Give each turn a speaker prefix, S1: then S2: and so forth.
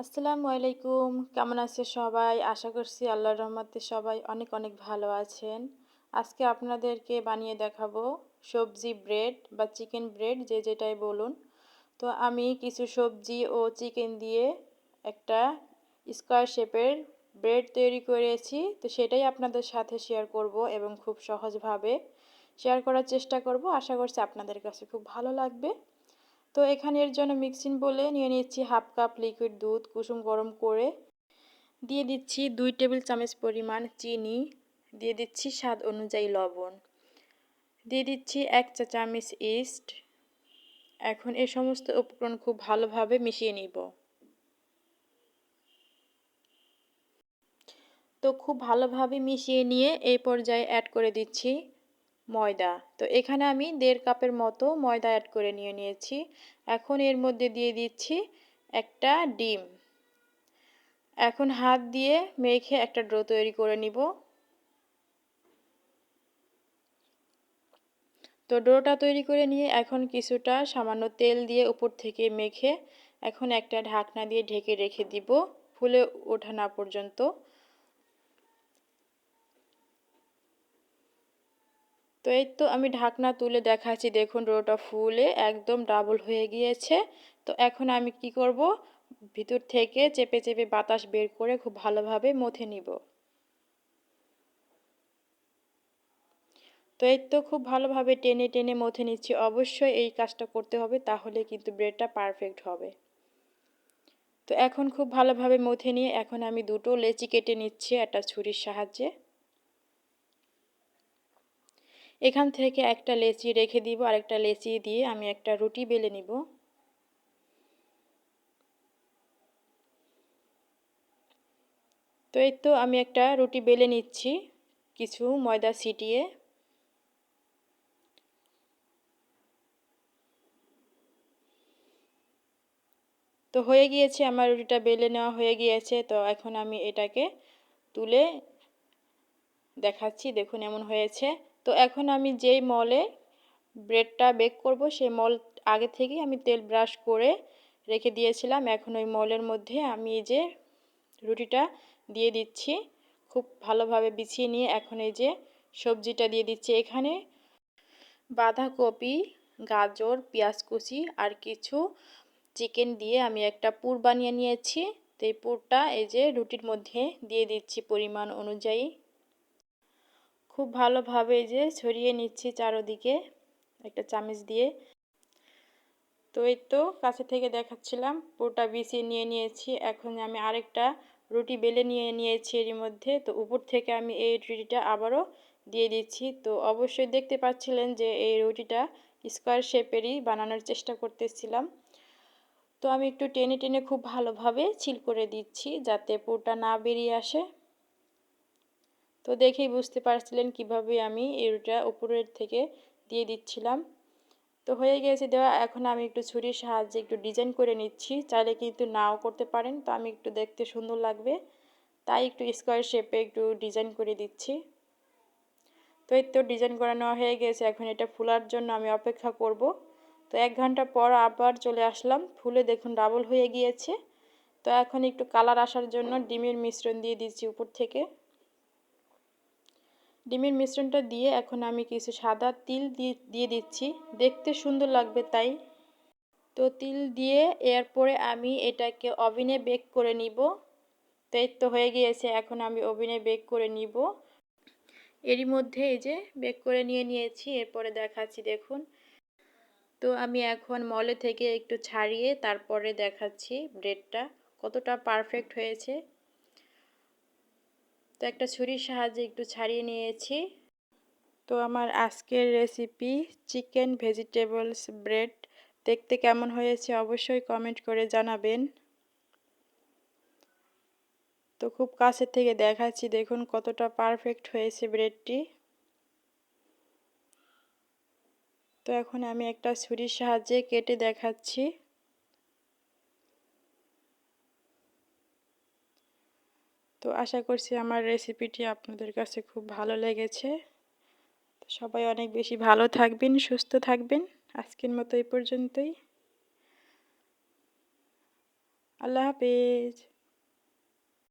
S1: আসসালামু আলাইকুম। কেমন আছে সবাই? আশা করছি আল্লাহর রহমতে সবাই অনেক অনেক ভালো আছেন। আজকে আপনাদেরকে বানিয়ে দেখাবো সবজি ব্রেড বা চিকেন ব্রেড, যে যেটাই বলুন। তো আমি কিছু সবজি ও চিকেন দিয়ে একটা স্কোয়ার শেপের ব্রেড তৈরি করেছি। তো সেটাই আপনাদের সাথে শেয়ার করব এবং খুব সহজভাবে শেয়ার করার চেষ্টা করব। আশা করছি আপনাদের কাছে খুব ভালো লাগবে। তো এখানে এর জন্য মিক্সিং বলে নিয়ে নিচ্ছি হাফ কাপ লিকুইড দুধ, কুসুম গরম করে। দিয়ে দিচ্ছি দুই টেবিল চামচ পরিমাণ চিনি। দিয়ে দিচ্ছি স্বাদ অনুযায়ী লবণ। দিয়ে দিচ্ছি এক চা চামচ ইস্ট এখন এই সমস্ত উপকরণ খুব ভালোভাবে মিশিয়ে নিব। তো খুব ভালোভাবে মিশিয়ে নিয়ে এই পর্যায়ে অ্যাড করে দিচ্ছি ময়দা। তো এখানে আমি দেড় কাপের মতো ময়দা অ্যাড করে নিয়ে নিয়েছি। এখন এর মধ্যে দিয়ে দিচ্ছি একটা ডিম। এখন হাত দিয়ে মেখে একটা ড্রো তৈরি করে নিব। তো ডোটা তৈরি করে নিয়ে এখন কিছুটা সামান্য তেল দিয়ে উপর থেকে মেখে এখন একটা ঢাকনা দিয়ে ঢেকে রেখে দিব ফুলে ওঠা না পর্যন্ত। তো এই তো আমি ঢাকনা তুলে দেখাচ্ছি, দেখুন রোটা ফুলে একদম ডাবল হয়ে গিয়েছে। তো এখন আমি কি করব? ভিতর থেকে চেপে চেপে বাতাস বের করে খুব ভালোভাবে মথে নিব। তো এই তো খুব ভালোভাবে টেনে টেনে মথে নিচ্ছি। অবশ্যই এই কাজটা করতে হবে, তাহলে কিন্তু ব্রেডটা পারফেক্ট হবে। তো এখন খুব ভালোভাবে মথে নিয়ে এখন আমি দুটো লেচি কেটে নিচ্ছি একটা ছুরির সাহায্যে। এখান থেকে একটা লেচি রেখে দিব আর একটা লেচি দিয়ে আমি একটা রুটি বেলে নিব। তো এই তো আমি একটা রুটি বেলে নিচ্ছি কিছু ময়দা ছিটিয়ে। তো হয়ে গিয়েছে, আমার রুটিটা বেলে নেওয়া হয়ে গিয়েছে। তো এখন আমি এটাকে তুলে দেখাচ্ছি, দেখুন এমন হয়েছে। তো এখন আমি যেই মলে ব্রেডটা বেক করব, সেই মল আগে থেকেই আমি তেল ব্রাশ করে রেখে দিয়েছিলাম। এখন ওই মলের মধ্যে আমি এই যে রুটিটা দিয়ে দিচ্ছি। খুব ভালোভাবে বিছিয়ে নিয়ে এখন এই যে সবজিটা দিয়ে দিচ্ছি। এখানে বাঁধাকপি, গাজর, পেঁয়াজ কুচি আর কিছু চিকেন দিয়ে আমি একটা পুর বানিয়ে নিয়েছি। তো এই পুরটা এই যে রুটির মধ্যে দিয়ে দিচ্ছি পরিমাণ অনুযায়ী। খুব ভালোভাবে যে ছড়িয়ে নিচ্ছি চারোদিকে একটা চামচ দিয়ে। তো এই তো কাছে থেকে দেখাচ্ছিলাম, পুরোটা বিছিয়ে নিয়ে নিয়েছি। এখন আমি আরেকটা রুটি বেলে নিয়ে নিয়েছি এর মধ্যে। তো উপর থেকে আমি এই রুটিটা আবারও দিয়ে দিচ্ছি। তো অবশ্যই দেখতে পাচ্ছিলেন যে এই রুটিটা স্কোয়ার শেপেরই বানানোর চেষ্টা করতেছিলাম। তো আমি একটু টেনে টেনে খুব ভালোভাবে ছিল করে দিচ্ছি যাতে পুরটা না বেরিয়ে আসে। তো দেখেই বুঝতে পারছিলেন কীভাবে আমি এরটা উপরের থেকে দিয়ে দিচ্ছিলাম। তো হয়ে গেছে দেওয়া, এখন আমি একটু ছুরির সাহায্যে একটু ডিজাইন করে নিচ্ছি। চাইলে কিন্তু নাও করতে পারেন, তো আমি একটু দেখতে সুন্দর লাগবে। তাই একটু স্কোয়ার শেপে একটু ডিজাইন করে দিচ্ছি। তো এই তো ডিজাইন করানো হয়ে গেছে, এখন এটা ফুলার জন্য আমি অপেক্ষা করব। তো এক ঘণ্টা পর আবার চলে আসলাম, ফুলে দেখুন ডাবল হয়ে গিয়েছে। তো এখন একটু কালার আসার জন্য ডিমের মিশ্রণ দিয়ে দিচ্ছি উপর থেকে। ডিমের মিশ্রণটা দিয়ে এখন আমি কিছু সাদা তিল দিয়ে দিচ্ছি। দেখতে সুন্দর লাগবে তাই। তো তিল দিয়ে এরপরে আমি এটাকে ওভেনে বেক করে নিব। তো তো হয়ে গিয়েছে, এখন আমি ওভেনে বেক করে নিব। এরই মধ্যে এই যে বেক করে নিয়ে নিয়েছি, এরপরে দেখাচ্ছি, দেখুন। তো আমি এখন মলে থেকে একটু ছাড়িয়ে তারপরে দেখাচ্ছি ব্রেডটা। কতটা পারফেক্ট হয়েছে। তো একটা ছুরির সাহায্যে একটু ছাড়িয়ে নিয়েছি। তো আমার আজকের রেসিপি চিকেন ভেজিটেবলস ব্রেড দেখতে কেমন হয়েছে অবশ্যই কমেন্ট করে জানাবেন। তো খুব কাছে থেকে দেখাচ্ছি, দেখুন কতটা পারফেক্ট হয়েছে ব্রেডটি তো এখন আমি একটা ছুরির সাহায্যে কেটে দেখাচ্ছি। তো আশা করছি আমার রেসিপিটি আপনাদের কাছে খুব ভালো লেগেছে। সবাই অনেক বেশি ভালো থাকবেন, সুস্থ থাকবেন। আজকের মতো এই পর্যন্তই। আল্লাহ হাফেজ।